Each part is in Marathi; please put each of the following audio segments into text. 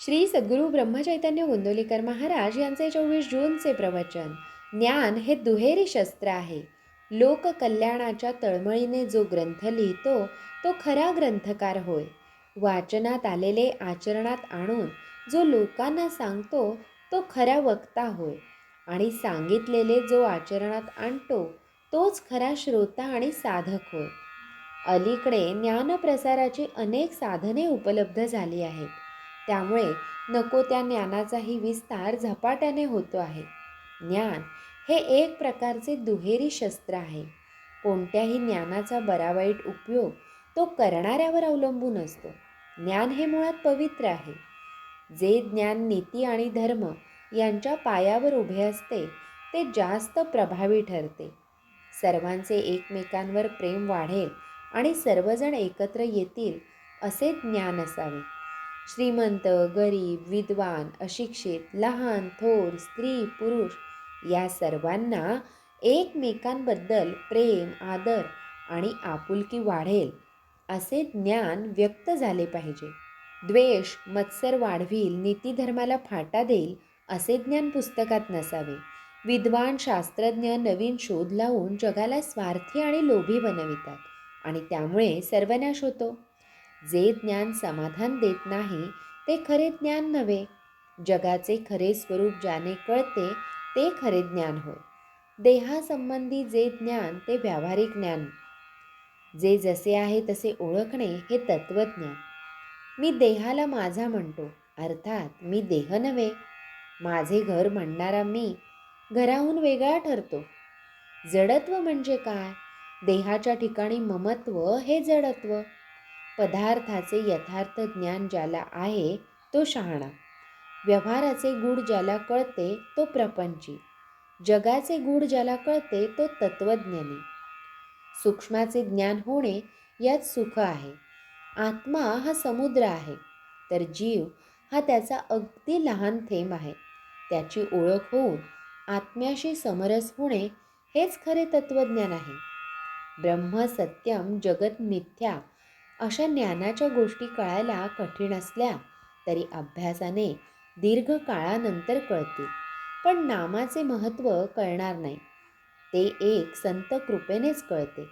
श्री सद्गुरू ब्रह्मचैतन्य गोंदवलेकर महाराज यांचे चोवीस जूनचे प्रवचन. ज्ञान हे दुहेरी शस्त्र आहे. लोककल्याणाच्या तळमळीने जो ग्रंथ लिहितो तो खरा ग्रंथकार होय. वाचनात आलेले आचरणात आणून जो लोकांना सांगतो तो खरा वक्ता होय. आणि सांगितलेले जो आचरणात आणतो तोच खरा श्रोता आणि साधक होय. अलीकडे ज्ञानप्रसाराची अनेक साधने उपलब्ध झाली आहेत. त्यामुळे नको त्या ज्ञानाचाही विस्तार झपाट्याने होतो आहे. ज्ञान हे एक प्रकारचे दुहेरी शस्त्र आहे. कोणत्याही ज्ञानाचा बरा वाईट उपयोग तो करणाऱ्यावर अवलंबून असतो. ज्ञान हे मुळात पवित्र आहे. जे ज्ञान नीती आणि धर्म यांच्या पायावर उभे असते ते जास्त प्रभावी ठरते. सर्वांचे एकमेकांवर प्रेम वाढेल आणि सर्वजण एकत्र येतील असे ज्ञान असावे. श्रीमंत गरीब विद्वान अशिक्षित लहान थोर स्त्री पुरुष या सर्वांना एकमेकांबद्दल प्रेम आदर आणि आपुलकी वाढेल असे ज्ञान व्यक्त झाले पाहिजे. द्वेष मत्सर वाढवील नीतीधर्माला फाटा देईल असे ज्ञान पुस्तकात नसावे. विद्वान शास्त्रज्ञ नवीन शोध लावून जगाला स्वार्थी आणि लोभी बनवितात आणि त्यामुळे सर्वनाश होतो जे ज्ञान समाधान देत नाही ते खरे ज्ञान नव्हे. जगाचे खरे स्वरूप ज्याने कळते ते खरे ज्ञान होय. देहासंबंधी जे ज्ञान ते व्यावहारिक ज्ञान. जे जसे आहे तसे ओळखणे हे तत्वज्ञान मी देहाला माझा म्हणतो अर्थात मी देह नव्हे. माझे घर म्हणणारा मी घराहून वेगळा ठरतो. जडत्व म्हणजे काय? देहाच्या ठिकाणी ममत्व हे जडत्व. पदार्थाचे यथार्थ ज्ञान ज्याला आहे तो शहाणा. व्यवहाराचे गूढ ज्याला कळते तो प्रपंची. जगाचे गूढ ज्याला कळते तो तत्वज्ञानी. सूक्ष्माचे ज्ञान होणे यात सुख आहे. आत्मा हा समुद्र आहे तर जीव हा त्याचा अगदी लहान थेंब आहे. त्याची ओळख होऊन आत्म्याशी समरस होणे हेच खरे तत्वज्ञान आहे. ब्रह्म सत्यम जगत मिथ्या अशा ज्ञानाच्या गोष्टी कळायला कठीण असल्या तरी अभ्यासाने दीर्घ काळानंतर कळतील. पण नामाचे महत्त्व कळणार नाही. ते एक संत कृपेनेच कळते.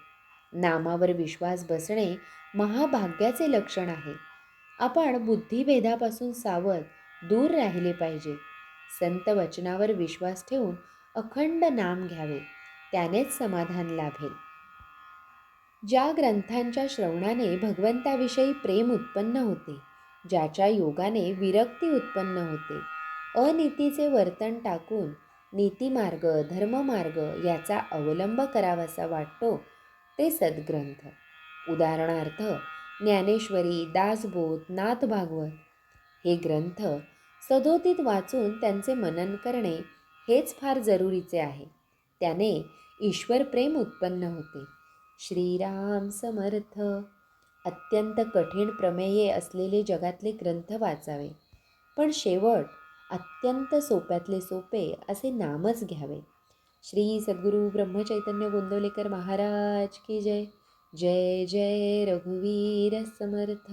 नामावर विश्वास बसणे महाभाग्याचे लक्षण आहे. आपण बुद्धिभेदापासून सावध दूर राहिले पाहिजे. संत वचनावर विश्वास ठेवून अखंड नाम घ्यावे. त्यानेच समाधान लाभेल. ज्या ग्रंथांच्या श्रवणाने भगवंताविषयी प्रेम उत्पन्न होते ज्याच्या योगाने विरक्ती उत्पन्न होते अनितीचे वर्तन टाकून नीतिमार्ग धर्ममार्ग याचा अवलंब करावासा वाटतो ते सद्ग्रंथ. उदाहरणार्थ ज्ञानेश्वरी दासबोध नाथ भागवत हे ग्रंथ सदोतीत वाचून त्यांचे मनन करणे हेच फार जरुरीचे आहे. त्याने ईश्वर प्रेम उत्पन्न होते. श्रीराम समर्थ. अत्यंत कठीण प्रमेये असलेले जगातले ग्रंथ वाचावे. पण शेवट अत्यंत सोप्यातले सोपे असे नामच घ्यावे. श्री सद्गुरू ब्रह्मचैतन्य गोंदवलेकर महाराज की जय. जय जय रघुवीर समर्थ.